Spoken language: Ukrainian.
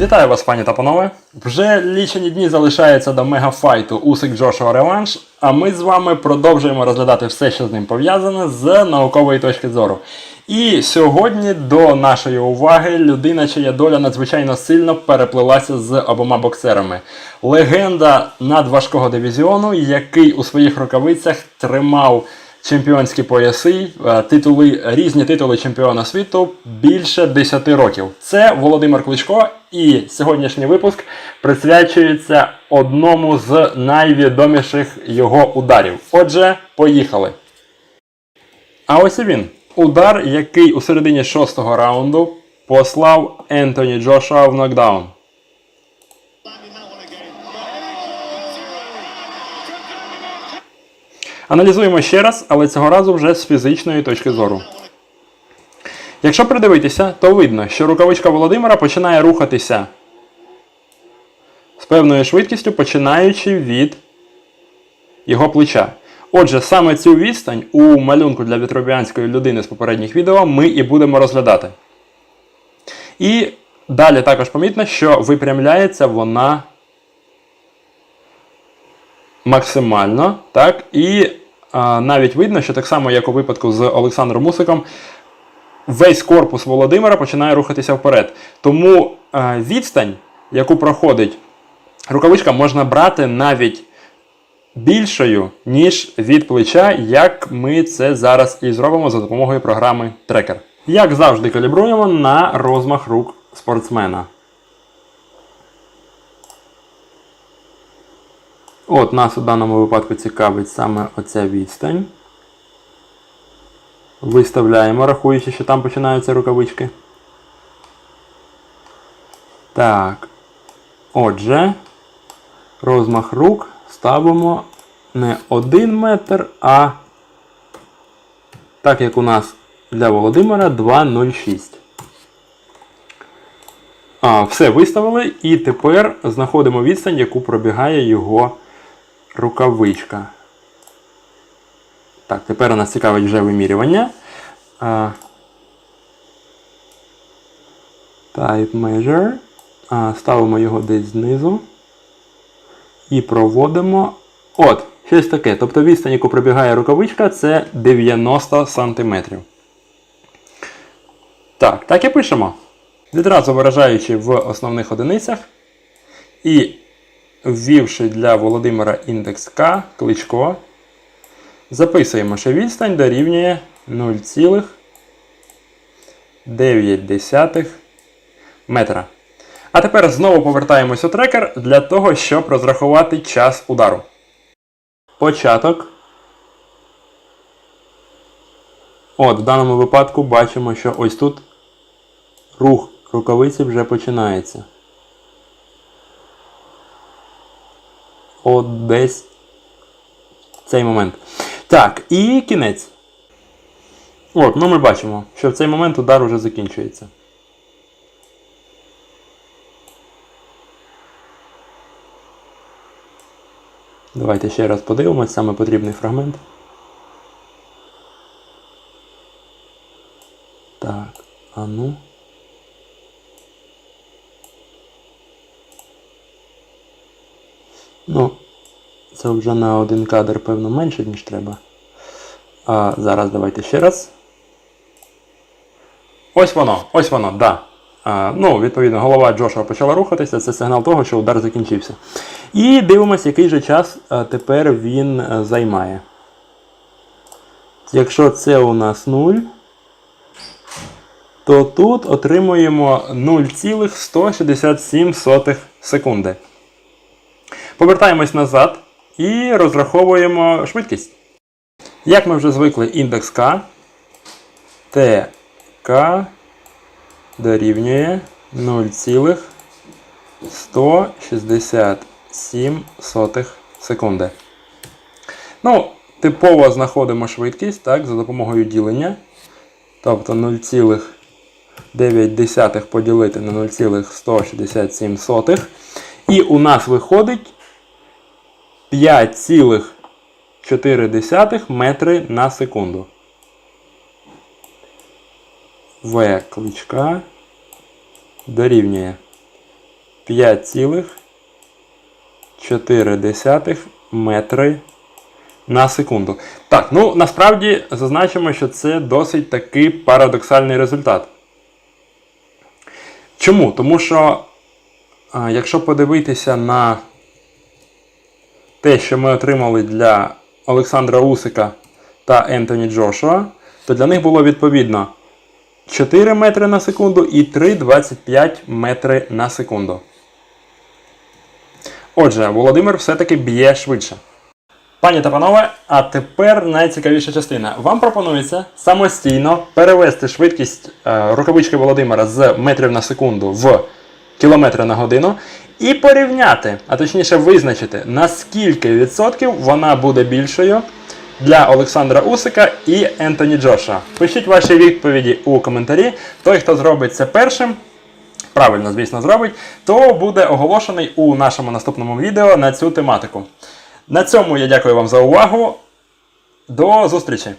Вітаю вас, пані та панове. Вже лічені дні залишаються до мегафайту Усик Джошуа Реванш, а ми з вами продовжуємо розглядати все, що з ним пов'язане з наукової точки зору. І сьогодні до нашої уваги людина, чия доля надзвичайно сильно переплилася з обома боксерами. Легенда надважкого дивізіону, який у своїх рукавицях тримав чемпіонські пояси, е, титули, різні титули чемпіона світу більше 10 років. Це Володимир Кличко, і сьогоднішній випуск присвячується одному з найвідоміших його ударів. Отже, поїхали. А ось і він. Удар, який у середині шостого раунду послав Ентоні Джошуа в нокдаун. Аналізуємо ще раз, але цього разу вже з фізичної точки зору. Якщо придивитися, то видно, що рукавичка Володимира починає рухатися з певною швидкістю, починаючи від його плеча. Отже, саме цю відстань у малюнку для вітробіанської людини з попередніх відео ми і будемо розглядати. І далі також помітно, що випрямляється вона максимально, так, і а, навіть видно, що так само, як у випадку з Олександром Мусиком, весь корпус Володимира починає рухатися вперед. Тому а, відстань, яку проходить рукавичка, можна брати навіть більшою, ніж від плеча, як ми це зараз і зробимо за допомогою програми Tracker. Як завжди, калібруємо на розмах рук спортсмена. От нас у даному випадку цікавить саме оця відстань. Виставляємо, рахуючи, що там починаються рукавички. Так. Отже, розмах рук ставимо не 1 метр, а так як у нас для Володимира 2,06. А, Все виставили і тепер знаходимо відстань, яку пробігає його рукавичка. Так, тепер у нас цікавить вже вимірювання. Type measure. Ставимо його десь знизу. І проводимо. От, щось таке. Тобто відстань, яку пробігає рукавичка, це 90 см. Так, так і пишемо. Відразу виражаючи в основних одиницях. І ввівши для Володимира індекс К, кличко, записуємо, що відстань дорівнює 0,9 метра. А тепер знову повертаємось у трекер для того, щоб розрахувати час удару. Початок. От, в даному випадку бачимо, що ось тут рух рукавиці вже починається. Десь цей момент. Так, і кінець. От, ну ми бачимо, що в цей момент удар уже закінчується. Давайте ще раз подивимось саме потрібний фрагмент. Так, а ну. Ну, це вже на один кадр, певно, менше, ніж треба. А зараз давайте ще раз. Ось воно, ось воно, да. А, ну, відповідно, голова Джошуа почала рухатися, це сигнал того, що удар закінчився. І дивимося, який же час тепер він займає. Якщо це у нас 0, то тут отримуємо 0,167 секунди. Повертаємось назад і розраховуємо швидкість. Як ми вже звикли, індекс К, ТК дорівнює 0,167 секунди. Ну, типово знаходимо швидкість так, за допомогою ділення. Тобто 0,9 поділити на 0,167. І у нас виходить 5,4 метри на секунду. В кличка дорівнює 5,4 метри на секунду. Так, ну насправді зазначимо, що це досить таки парадоксальний результат. Чому? Тому що, якщо подивитися на те, що ми отримали для Олександра Усика та Ентоні Джошуа, то для них було відповідно 4 метри на секунду і 3,25 метри на секунду. Отже, Володимир все-таки б'є швидше. Пані та панове, а тепер найцікавіша частина. Вам пропонується самостійно перевести швидкість е, рукавички Володимира з метрів на секунду в кілометри на годину і порівняти, а точніше визначити, на скільки відсотків вона буде більшою для Олександра Усика і Ентоні Джоша. Пишіть ваші відповіді у коментарі. Той, хто зробить це першим, правильно, звісно, зробить, то буде оголошений у нашому наступному відео на цю тематику. На цьому я дякую вам за увагу. До зустрічі!